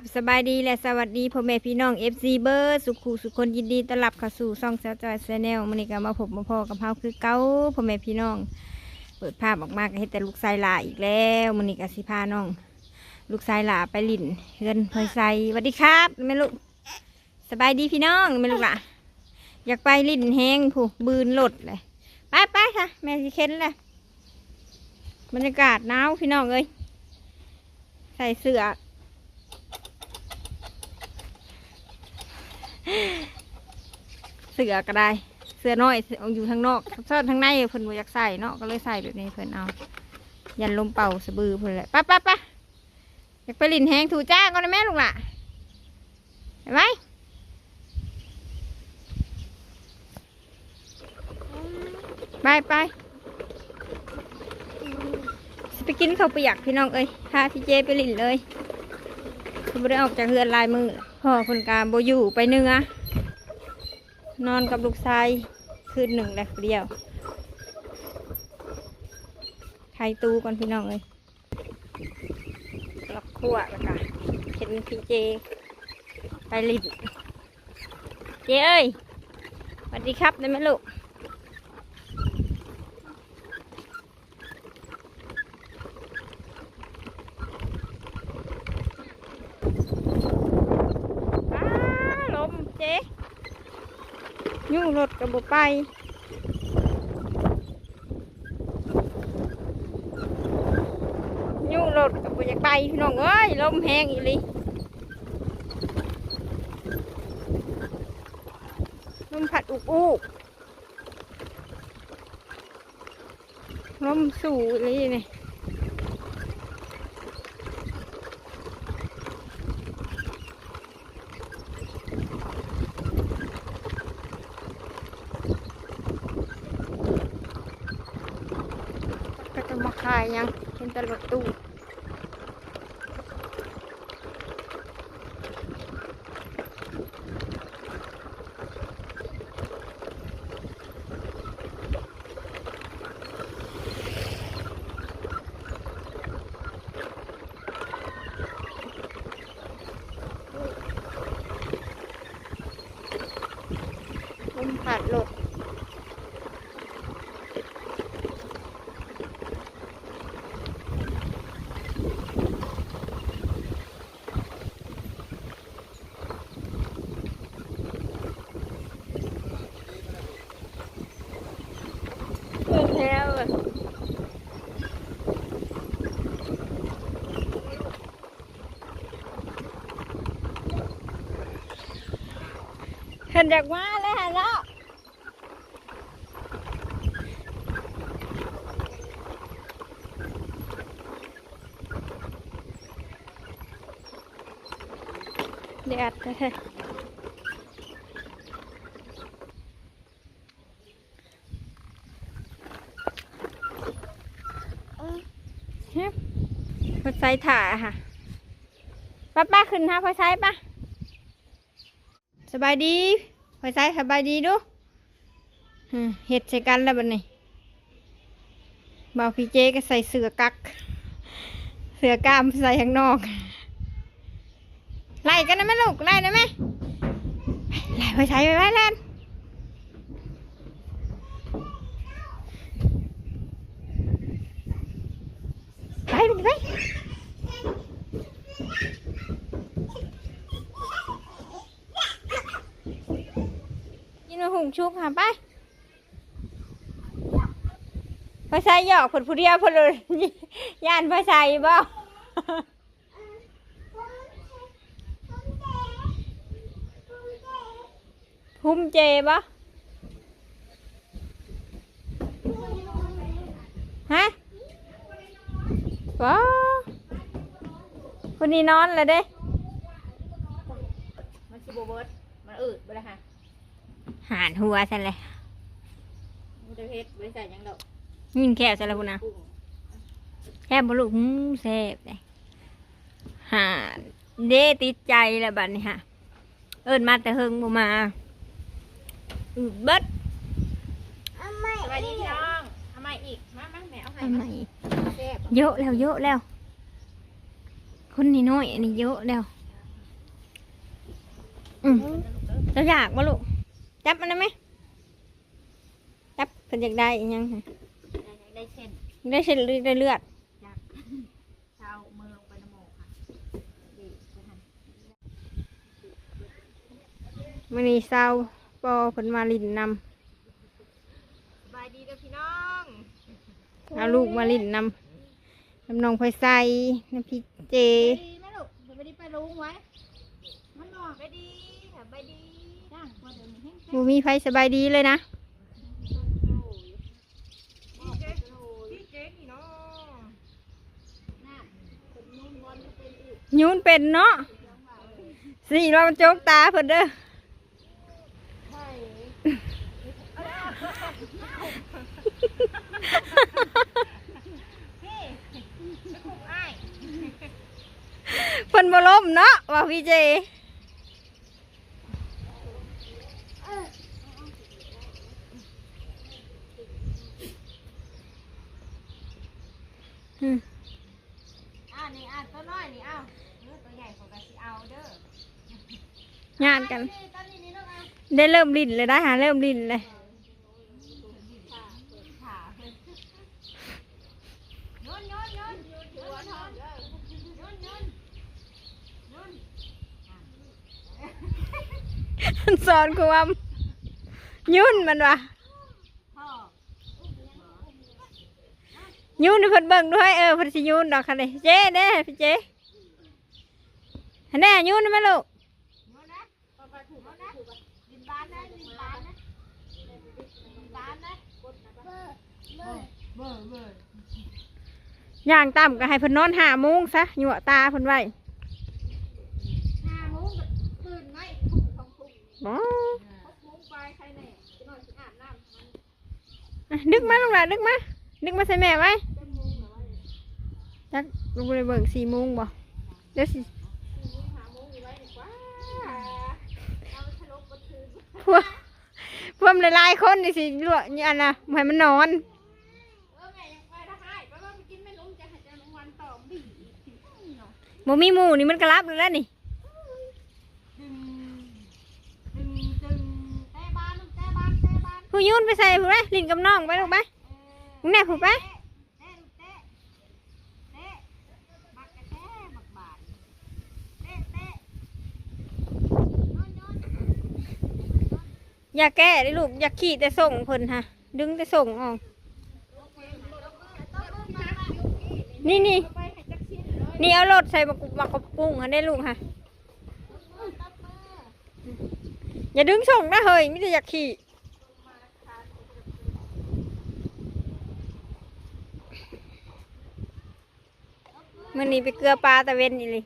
บสบายดีและสวัสดีพ่อแม่พี่น้อง FC เบอร์สุขุสุขคนยินดีต้อนรับเข้าสู่ช่องแซวจอยแชนแนลมันนี้ก็มาพบมาพอกับเฮาคือเก้าพ่อแม่พี่น้อง เปิดภาพออกมาก็เห็นแต่ลูกชายหลาอีกแล้วมันนี้ก็สิพาน้อง ลูกชายหลาไปลิ่นเฮือนพลอยใสสวัสดีครับแม่ลูกสบายดีพี่น้องแม่ลูกล่ะ อยากไปลิ่นแห้งผู้บืนหลดเลยไปไปค่ะแม่สิเค้นเลยบรรยากาศหนาวพี่น้องเอ้ยใส่เสื้อ เสือก็ได้ เสือน้อยเอาอยู่ทางนอกซ่อนทางในเพิ่นบ่อยากใส่เนาะก็เลยใส่แบบนี้เพิ่นเอา ยันลมเป่าสะบือเพิ่นแหละป้าป้าป้าอยากไปลินแหงถูจ้างก่อนนะแม่ลูกล่ะเห็นไหมไปไปไปกินข้าวเปียกพี่น้องเอ้ยพาพี่เจไปลินเลยคือไม่ได้ออกจากเฮือนลายมือพ่อคนกาโบอยู่ไปเนื้อ นอนกับลูกชายคืนหนึ่งแหละเดียวไข่ตูก่อนพี่น้องเลยล็อกขั้วแล้วก็เห็นพี่เจ ไปลิบเจเอ้ยสวัสดีครับได้ไหมลูก อ้าลมเจ๊ ยู่รถกับบุไปยู่รถกับบุอยากไปพี่น้องเอ้ยลมแห้งอีหลีลมผัดอุกอุกลมสู่อีหลีนี่ ถ่ายยังเห็นแต่รถตู้ลมผัดรถ เปิดแล้วอะ เห็นจากมาแล้วฮะเนาะแดดแท้ๆเฮ้ยพอใส่ถ่าค่ะป้าป้าขึ้นฮะพอใส่ป้าสบายดี พอใส่สบายดีดูเห็ดใส่กันแล้วบัดนี้บ่าวพี่เจก็ใส่เสือกัก เสือกล้ามใส่ข้างนอก ไล่กันนะแม่ลูก ไล่นะแม่ไล่ไปใช้ไปไว้แลนไปไปไปกิ นมาหุงชุกหาไปไปใช้หยอกผลผู้เดียวผลเลยย่านไปใช้บ่ภูมิเจปะฮะว้าคนนี้นอนแล้วเด้มันสิบเบิร์ดมันอืดไปเลยค่ะ หานหัวฉันเลยมันจะเฮ็ดบริษัทยังดอกยิ่งแคบฉันเลยคุณนะกุ้งแคบบลูกหืมแซ่บเลยหานเด้ติดใจแล้วบัดนี้ฮะเอิญมาแต่เฮิงบ่มาอืดเบิดสวัสดีพี่น้องทำไมอีก มามาแม่เอาให้ทำไมแซ่บเยอะแล้วเยอะแล้ว คนนี้น้อยอันนี้เยอะแล้ว อืมจะอยากบ่ลูก จับมันได้ไหมจับเพิ่นอยากได้อีหยังค่ะได้เช่นได้เส้นเลือดได้เลือดจากเช้ามือลงไปน้ำโมกค่ะดีไปทันมื้อนี้เศร้าปอเพิ่นมาลินนำสบายดีเด้อพี่น้องเอาลูกมาลินนำน้ำนองพลอยใสน้ำพี่เจไปดีไหมลูกไปดีไปลุงไว้มันบอกไปดีค่ะไปดีจ้างพอเดี๋ยวนี้แห้ง หมูมีไฟสบายดีเลยนะยุ่นเป็นเนาะสี่เราจกตาเพิ่นเด้อเพิ่นบ่ล้มเนาะว่าพี่เจ อืมอ่านี่อ่าตัวน้อยนี่เอาเออตัวใหญ่ของกะสิเอาเด้องานกันนี่ตอนนี้นี่ลูกอะได้เริ่มลิ้นเลยได้หาเริ่มลิ้นเลย ขาโยนโยนโยนโยนโยนโยนโยนโยนโยนสอนความยุ่นมันวะ ยูนเพิ่นเบิ่งด้วยเออเพิ่นสิยูนดอกคันนี้เจ๊เด้พี่เจ๊แน่ยูนไหมลูกย่างต่ำก็ให้เพิ่นนอนหามุ้งซะหยั่วตาเพิ่นไว้ดึกมาลงหลานดึกมา นึกมาใส่แม่ไว้จักลงไปเบิ่งสี่โมงบ่เดี๋ยวสิพวกพวกหลายๆคนนี่สิลวกนี่อันน่ะให้มันนอนโมมีหมูนี่มันกระลับเลยแล้วนี่ผู้ยุ่นไปใส่ผู้ไรลินกับน้องไปลูกไป แน่ยผู้ไปอย่าแก้ดิลูกอย่าขี่แต่ส่งคพิ่นฮะ ดึงแต่ส่งออก นี่นี่นี่เอารถใส่มากุมากระปุ้งฮะได้ลูกฮะอย่าดึงส่งนะเฮ้ยไม่ได้อยากขี่ มันนี่ไปเกลือปลาตะเวนนี่เลย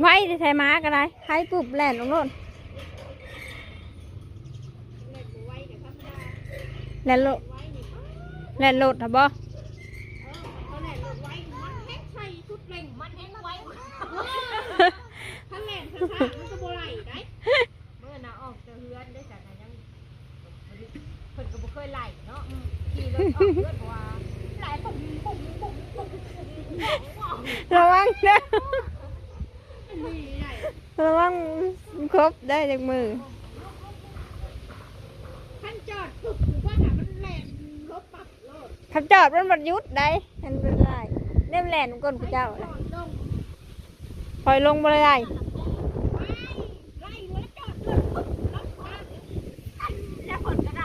ไว้ที่ใส่ม้าก็ได้ใครปุ๊บแล่นลงโน่นแล่นโลดแล่นโลดฮะบ่เขาแหล่รถไว้มันแห้งใส่ชุดเร่งมันแห้งไว้ถ้าแหล่นช้าๆมันก็บ่ไหลได้เมื่อน่ะออกจะ เฮือนได้จากนั้นยังเพิ่นก็บ่เคยไหลเนาะขี่รถออกเฮือนว่าไหลปุ๊บปุ๊บปุ๊บปุ๊บปุ๊บระวังนะมีไหลระวังครบได้จากมือท่านจอดปุ๊บว่าหามันแหล่นรถปับรถขับจอดมันบัดยุดได้มันเป็นไรเล่มแหลนก้นผู้เจ้าจน่ะอดลงปล่อยลงบ่ได้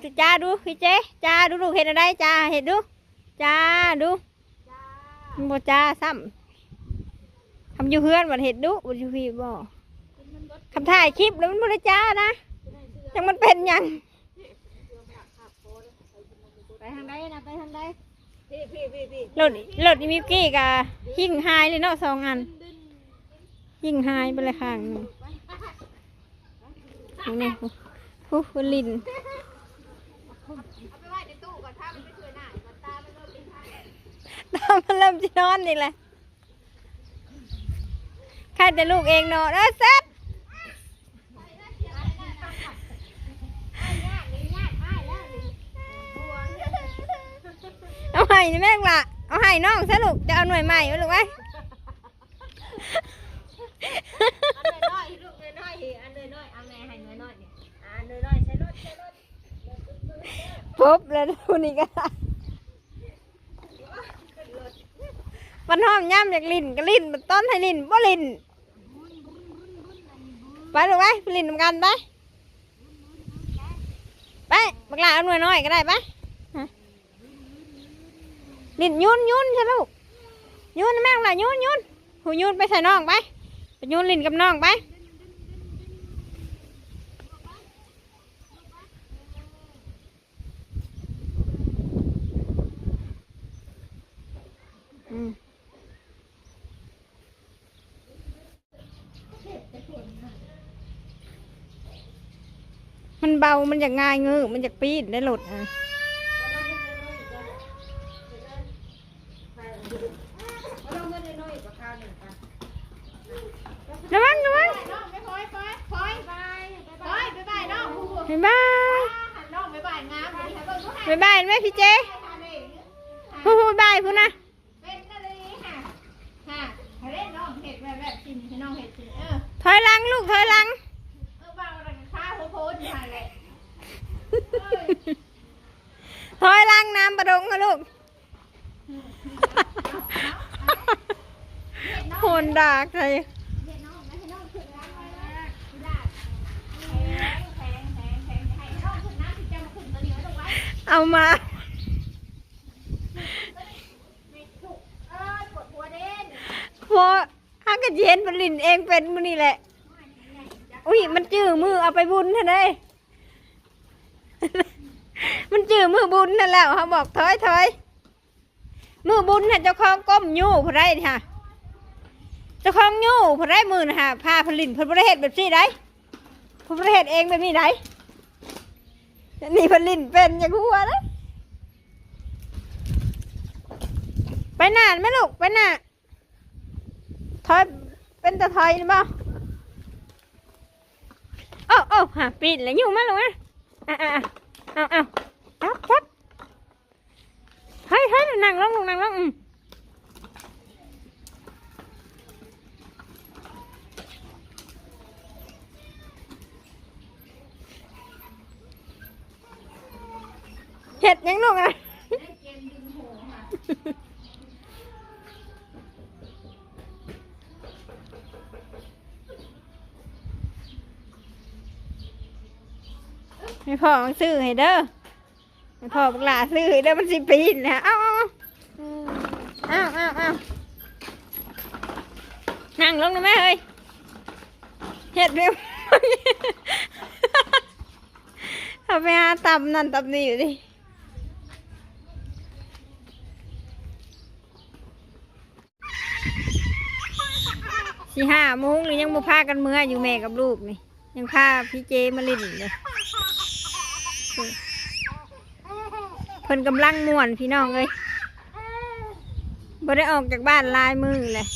จ้าทุจ้าดูพี่เจ๊จ้าดูลูกเห็นอะไรจ้าเห็นดูจ้าดูจ้ามันบ่จ้าซ้ำทำอยู่เพื่อนบัดเห็ดดูบัดอยู่พี่บ่คำถ่ายคลิปแล้วมันบ่ได้จ้านะจังมันเป็นหยังไปทางใดนะไปทางใดพี่พี่พี่พี่รถรถอีมิวกี้กับหิ่งหายเลยเนาะสองอันหิ่งหายไปเลยข้างหนึงนี่โอ้โหลิน เอาไปไว้ในตู้ก่อนถ้ามันไม่เคยหน้ามันตามันก็เป็นทางตามันเริ่มจะนอนนี่แหละใครแต่ลูกเองเนาะเออเซ็ตเอาให้นี่แม่งละเอาให้น้องซะลูกจะเอาหน่วยใหม่ลูกไว้ อันน้อยๆลูกน้อยๆอันน้อยๆเอาแม่ให้น้อยๆเนี่ยอันน้อยๆใช้รถใช้รถ ปุ๊บแล้วดูนี่ก็มันห้อมย่ำอยากลิ้นก็ลิ้นมันต้นให้ลิ้นบ่ลิ้นไปลูไปไปลิ้นนำกันไปไปบักหลาเอาหน่วยน้อยก็ได้ไปลิ้นยุนยุนใช่ลูกยุนแม่งล่ะยุนยุนหูยุนไปใส่น้องไปไปยุนลิ้นกับน้องไป มันเบา มันอยากง่ายเงือมันอยากปีดได้หลดอะระวังระวังน้องไปพอยพอยพอยบายบายบายบายน้องผู้บ๊ายบายหันน้องไปบายงามเลยค่ะเบิ่งดูบ๊ายบายแม่พี่เจค่ะนี่พูดพูดบายพูดนะ ออถอยหลังลูกถอยหลังเออบางอะไรข้าวโพดอยู่หั่นแหละถอยหลังน้ำประดงค่ะลูกโหนด่าใครเห็ดน้องนะให้น้องถึงน้ำไว้นะได้แพงแพงแพงแพงให้น้องถึงน้ำถึงจะมาขึ้นตัวนี้ไว้ตรงไว้เอามาไม่ถูกเออกดหัวเด่นพอ ฮักกะเย็นมันลินเองเป็นมันนี่แหละ อุ้ยมันจื้อมือเอาไปบุญท่านเลยมันจื้อมือบุญนั่นแหล้วเขาบอกถอยถอยมือบุญน่ะเจ้าของก้มยู่พอได้ค่ะเจ้าของยู่พอได้มือนะฮะพาผลินเพนประเทศแบบนี้ได้เพนประเทศเองแบบนี้ได้นี่ผลินเป็นอย่างหัวเลยไปหน้าไหมลูกไปหน้า อยเป็นตะถอยหรือเปล่าโอ้โอ้หาปีนแล้วอยู่มาลูกอะอะอะเอาเอาจับจับเฮ้ยเฮ้ยนั่งลงลงนั่งลงอืมเห็ดยังลูกอะ พ่อมันซื้อให้เด้อให้พ่อบักหลาซื้อให้เด้อมันสิปีนนะเอาเอาเอาเอาเอาเอานั่งลงนะแม่เฮ้ยเห็ดเร็วเอาไปหาตำนั่นตำนี่อยู่ดิสี่ห้าโมงหรือยังบ่พากันเมื่ออยู่แม่กับลูกนี่ยังพาพี่เจมาล่นเลยเพิ่นกำลังม่วนพี่น้องเลยบ่ได้ออกจากบ้านลายมือเลย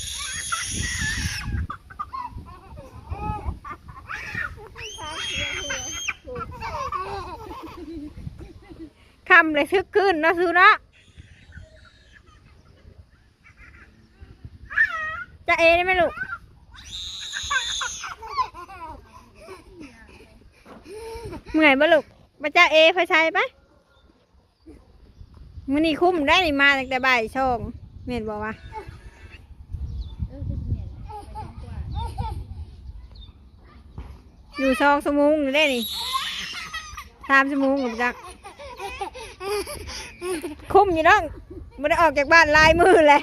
คำเลยทึกขึ้นนะซูนะจะเอได้ไหมลูกเมื่อยบ่ลูกมาจ้าเอพอชัยปะ มื้อนี้คุ้มได้นี่มาตั้งแต่บ่ายช่องเม่นบอกว่าอยู่สองชั่วโมงอยู่ได้นี่สามชั่วโมงกับจัก คุ้มอยู่น้องไม่ได้ออกจากบ้านลายมือเลย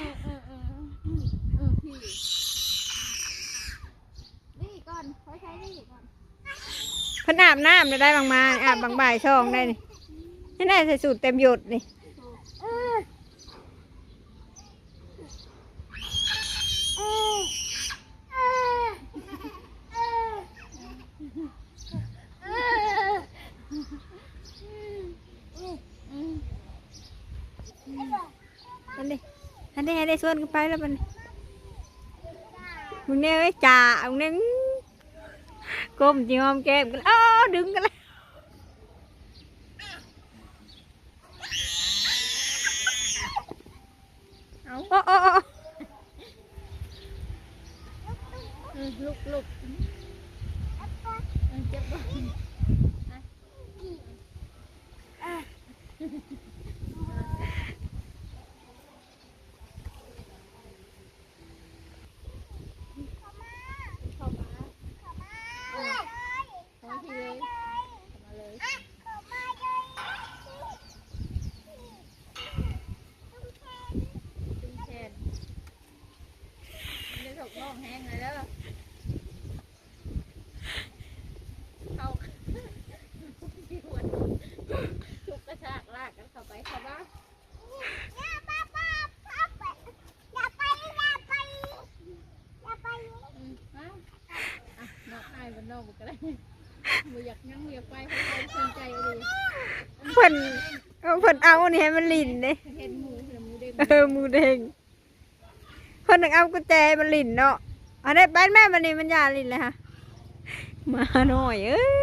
นี่ก่อนเขาใช้นี่ก่อนพนอาบน้ำได้ได้บางมาอาบบางบ่ายช่องได้นี่นี่ได้ใส่สูตรเต็มหยดนี่ อันนี้อันนี้ให้ได้ส่วนกันไปแล้วมันมึงเนี่ยไอ้จ่ามึงเนี่ยก้มจีงอมแก้มกันอ้าวดึงกันแล้วเอาโอ้โอ้ลุกลุกเจ็บบ่เข้ามาเข้ามาทีเลยเข้ามาเลยตึงแขนมันจะถกน่องแห้งเลยเด้อเข้าที่หัวทุกกระชากลากกันเข้าไปเข้าบ้าน อืมเอาอะนอกอายมันนอ กก็ได้บ่อยากยังบ่อยากไปเพราะเขาสนใจเลยเพิ่นเอาเพิ่นเอาอันนี้ให้มันลินเด้เห็นหมูเห็นหมูเด้งเออหมูเด้งเพิ่นนึกเอากุญแจมันลินเนาะอันนี้บ้านแม่มันนี่มันอยาลินเลยค่ะมาหน่อยเอ้ย